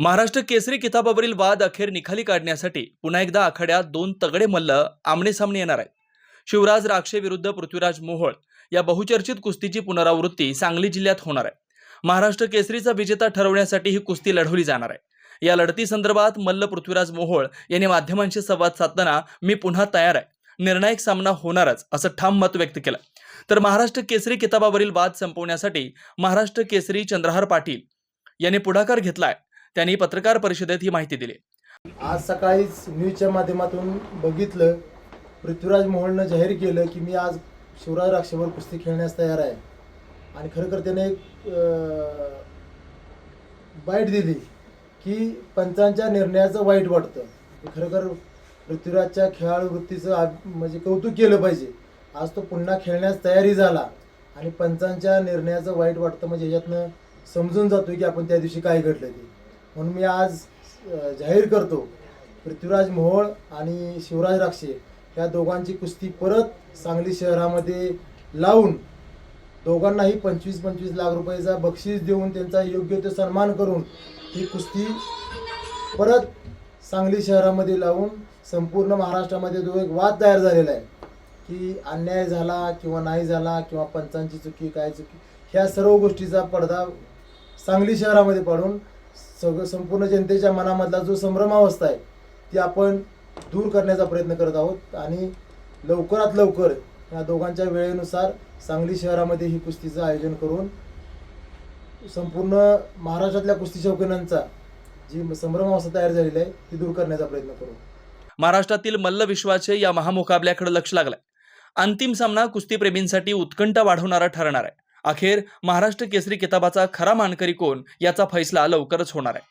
महाराष्ट्र केसरी किताबावरील वाद अखेर निखाली काढण्यासाठी पुन्हा एकदा आखाड्यात दोन तगडे मल्ल आमनेसामने येणार आहेत. शिवराज राक्षे विरुद्ध पृथ्वीराज मोहोळ या बहुचर्चित कुस्तीची पुनरावृत्ती सांगली जिल्ह्यात होणार आहे. महाराष्ट्र केसरीचा विजेता ठरवण्यासाठी ही कुस्ती लढवली जाणार आहे. या लढतीसंदर्भात मल्ल पृथ्वीराज मोहोळ यांनी माध्यमांशी संवाद साधताना मी पुन्हा तयार आहे. निर्णायक सामना होणारच असं ठाम मत व्यक्त केलं. तर महाराष्ट्र केसरी किताबावरील वाद संपवण्यासाठी महाराष्ट्र केसरी चंद्रहार पाटील यांनी पुढाकार घेतलाय. त्यांनी पत्रकार परिषदेत ही माहिती दिली. आज सकाळीच न्यूजच्या माध्यमातून बघितलं पृथ्वीराज मोहोळनं जाहीर केलं की मी आज शिवराज राक्षेवर कुस्ती खेळण्यास तयार आहे. आणि खरोखर त्याने एक बाईट दिली की पंचांच्या निर्णयाचं वाईट वाटतं. हे पृथ्वीराजच्या खेळाडू वृत्तीचं म्हणजे कौतुक केलं पाहिजे. आज तो पुन्हा खेळण्यास तयारी झाला आणि पंचांच्या निर्णयाचं वाईट वाटतं म्हणजे ह्याच्यातनं समजून जातो की आपण त्या दिवशी काय घडलं ते. म्हणून मी आज जाहीर करतो पृथ्वीराज मोहोळ आणि शिवराज राक्षे या दोघांची कुस्ती परत सांगली शहरामध्ये लावून दोघांनाही पंचवीस पंचवीस लाख रुपयाचा बक्षीस देऊन त्यांचा योग्य तो सन्मान करून ही कुस्ती परत सांगली शहरामध्ये लावून संपूर्ण महाराष्ट्रामध्ये जो एक वाद तयार झालेला आहे की अन्याय झाला किंवा नाही झाला किंवा पंचांची चुकी काय चुकी ह्या सर्व गोष्टीचा पडदा सांगली शहरामध्ये पडून सगळं संपूर्ण जनतेच्या मनामधला जो संभ्रमावस्था आहे ती आपण दूर करण्याचा प्रयत्न करत आहोत. आणि लवकरात लवकर या दोघांच्या वेळेनुसार सांगली शहरामध्ये ही कुस्तीचं आयोजन करून संपूर्ण महाराष्ट्रातल्या कुस्ती शौकीनांचा जी संभ्रमावस्था तयार झालेली आहे ती दूर करण्याचा प्रयत्न करू. महाराष्ट्रातील मल्ल विश्वाचे या महामुकाबल्याकडे लक्ष लागलंय. अंतिम सामना कुस्तीप्रेमींसाठी उत्कंठा वाढवणारा ठरणार आहे. अखेर महाराष्ट्र केसरी किताबाचा खरा मानकरी कोण याचा फैसला लवकरच होणार आहे.